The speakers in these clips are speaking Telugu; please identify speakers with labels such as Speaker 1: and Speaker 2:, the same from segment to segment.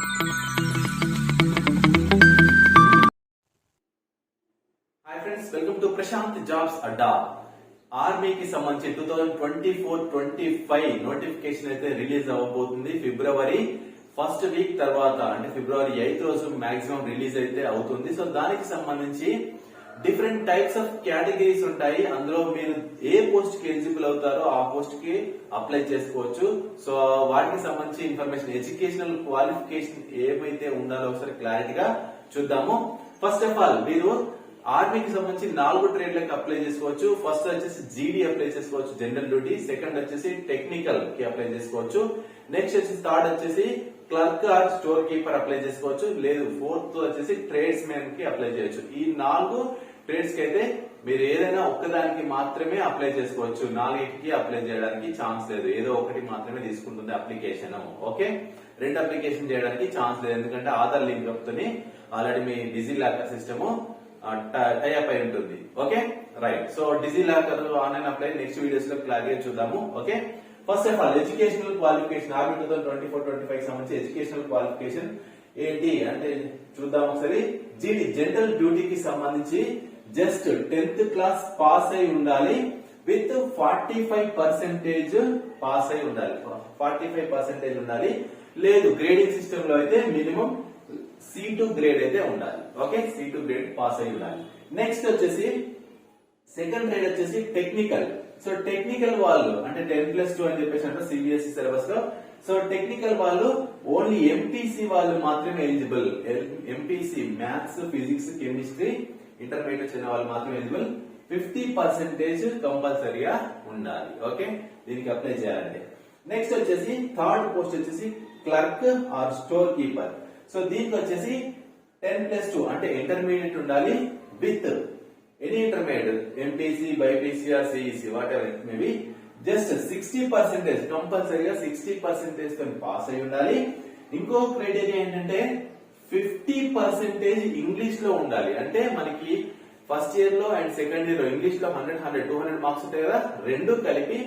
Speaker 1: Hi friends welcome to Prashant jobs Adda ఆర్మీకి సంబంధించి two thousand twenty four twenty five notification అయితే రిలీజ్ అవ్వబోతుంది. ఫిబ్రవరి ఫస్ట్ వీక్ తర్వాత అంటే ఫిబ్రవరి ఎయిత్ రోజు మాక్సిమం రిలీజ్ అయితే అవుతుంది. సో దానికి సంబంధించి డిఫరెంట్ టైప్స్ ఆఫ్ కేటగిరీస్ ఉంటాయి. అందులో మీరు ఏ పోస్ట్కి ఎలిజిబుల్ అవుతారో ఆ పోస్ట్కి అప్లై చేసుకోవచ్చు. సో వాటికి సంబంధించి ఇన్ఫర్మేషన్ ఎడ్యుకేషనల్ క్వాలిఫికేషన్ ఏమైతే ఉండాలో ఒకసారి క్లారిటీగా చూద్దాము. ఫస్ట్ ఆఫ్ ఆల్ మీరు ఆర్మీకి సంబంధించి నాలుగు ట్రేడ్లకు అప్లై చేసుకోవచ్చు. ఫస్ట్ వచ్చేసి జీడీ అప్లై చేసుకోవచ్చు జనరల్ డ్యూటీ సెకండ్ వచ్చేసి టెక్నికల్కి అప్లై చేసుకోవచ్చు. నెక్స్ట్ వచ్చేసి థర్డ్ వచ్చేసి clerk or store keeper apply చేసుకోవచ్చు. లేదు ఫోర్త్ వచ్చేసి ట్రేడ్స్ మ్యాన్కి అప్లై చేయొచ్చు. ఈ నాలుగు ట్రేడ్స్కి అయితే మీరు ఏదైనా ఒక్కదానికి మాత్రమే అప్లై చేసుకోవచ్చు. నాలుగింటికి అప్లై చేయడానికి ఛాన్స్ లేదు. ఏదో ఒకటి మాత్రమే తీసుకుంటుంది అప్లికేషన్ ఓకే రెండు అప్లికేషన్ చేయడానికి ఛాన్స్ లేదు. ఎందుకంటే ఆధార్ లింక్ తోని ఆల్రెడీ మీ digi locker system tie up అయి ఉంటుంది. Okay? Right so digi locker online apply next వీడియోస్లో క్లారిటీ చూద్దాము. Okay? First of all educational qualification army two thousand twenty four twenty five సంబంధించి ఎడ్యుకేషనల్ క్వాలిఫికేషన్ ఏంటి అంటే చూద్దాం ఒకసారి. జీడి జనరల్ డ్యూటీకి సంబంధించి జస్ట్ టెన్త్ క్లాస్ పాస్ అయి ఉండాలి. With forty five percentage pass అయి ఉండాలి. ఫార్టీ ఫైవ్ పర్సెంటేజ్ ఉండాలి. లేదు గ్రేడింగ్ సిస్టమ్లో అయితే మినిమం సి టూ గ్రేడ్ అయితే ఉండాలి. Okay C two grade pass అయి ఉండాలి. నెక్స్ట్ వచ్చేసి సెకండ్ గ్రేడ్ వచ్చేసి టెక్నికల్ సో టెక్నికల్ వాళ్ళు అంటే టెన్ ప్లస్ టూ అని చెప్పేసి అంటే సిబిఎస్ఈ సిలబస్లో. సో టెక్నికల్ వాళ్ళు ఓన్లీ ఎంపీసీ వాళ్ళు మాత్రమే eligible MPC maths physics chemistry intermediate వచ్చిన వాళ్ళు మాత్రమే ఎలిజిబుల్ ఫిఫ్టీ పర్సెంటేజ్ కంపల్సరీగా ఉండాలి. ఓకే దీనికి అప్లై చేయాలంటే. నెక్స్ట్ వచ్చేసి థర్డ్ పోస్ట్ వచ్చేసి clerk or store keeper so దీనికి వచ్చేసి టెన్ ప్లస్ టూ అంటే ఇంటర్మీడియట్ ఉండాలి with any intermediate MPC BiPC or CEC whatever it maybe just sixty percentage కంపల్సరీగా సిక్స్టీ పర్సెంటేజ్తో పాస్ అయి ఉండాలి. ఇంకో క్రైటీరియా ఏంటంటే ఫిఫ్టీ పర్సెంటేజ్ ఇంగ్లీష్లో ఉండాలి. అంటే మనకి ఫస్ట్ ఇయర్లో అండ్ సెకండ్ ఇయర్లో ఇంగ్లీష్లో hundred hundred two hundred marks ఉంటాయి కదా రెండు కలిపి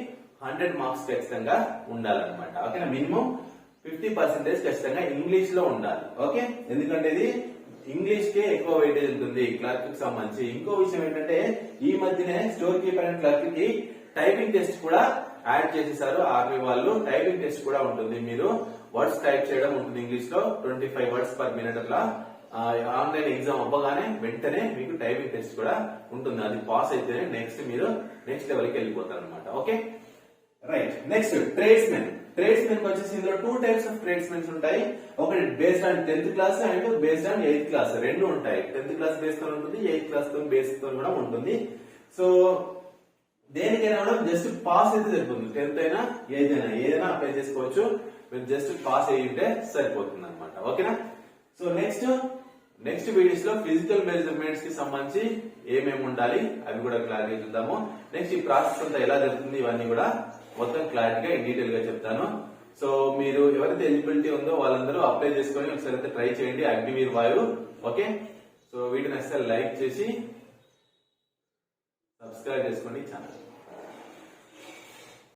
Speaker 1: హండ్రెడ్ మార్క్స్ ఖచ్చితంగా ఉండాలన్నమాట. ఓకేనా? మినిమం ఫిఫ్టీ పర్సెంటేజ్ ఖచ్చితంగా ఇంగ్లీష్లో ఉండాలి. ఓకే? ఎందుకంటే ఇది ఇంగ్లీష్ కే ఎక్కువ వెయిటేజ్ ఉంటుంది క్లర్క్కి సంబంధించి. ఇంకో విషయం ఏంటంటే ఈ మధ్యనే స్టోర్ కీపర్ అండ్ క్లర్క్కి టైపింగ్ టెస్ట్ కూడా యాడ్ చేసేసారు. ఆర్మీ వాళ్ళు. టైపింగ్ టెస్ట్ కూడా ఉంటుంది. మీరు వర్డ్స్ టైప్ చేయడం ఉంటుంది ఇంగ్లీష్లో twenty five words per minute అట్లా ఆన్లైన్ ఎగ్జామ్ అవ్వగానే వెంటనే మీకు టైపింగ్ టెస్ట్ కూడా ఉంటుంది. అది పాస్ అయితేనే నెక్స్ట్ మీరు నెక్స్ట్ లెవెల్కి వెళ్ళిపోతారు అనమాట okay? Right next trades tradesmen వచ్చేసి ఇందులో టూ టైప్స్ ఆఫ్ ట్రేడ్స్మెన్స్ ఉంటాయి. ఒకటి based on tenth class and based on eighth class రెండు ఉంటాయి. టెన్త్ క్లాస్ బేస్తో ఉంటుంది ఎయిత్ క్లాస్తో బేస్తో కూడా ఉంటుంది. సో దేనికైనా కూడా జస్ట్ పాస్ అయితే సరిపోతుంది. టెన్త్ అయినా ఏదైనా ఏదైనా అప్లై చేసుకోవచ్చు. మీరు జస్ట్ పాస్ అయ్యి ఉంటే సరిపోతుంది అనమాట ఓకేనా సో నెక్స్ట్ నెక్స్ట్ వీడియోస్లో ఫిజికల్ మెజర్మెంట్స్కి సంబంధించి ఏమేమి ఉండాలి అవి కూడా క్లారిటీ చూద్దాము. నెక్స్ట్ ఈ ప్రాసెస్ అంతా ఎలా జరుగుతుంది ఇవన్నీ కూడా మొత్తం క్లారిటీగా డీటెయిల్గా చెప్తాను. సో మీరు ఎవరైతే ఎలిజిబిలిటీ ఉందో వాళ్ళందరూ అప్లై చేసుకొని ఒకసారి అయితే ట్రై చేయండి అగ్నివీర్ వాయు ఓకే సో వీటిని ఒకసారి లైక్ చేసి సబ్స్క్రైబ్ చేసుకోండి ఛానల్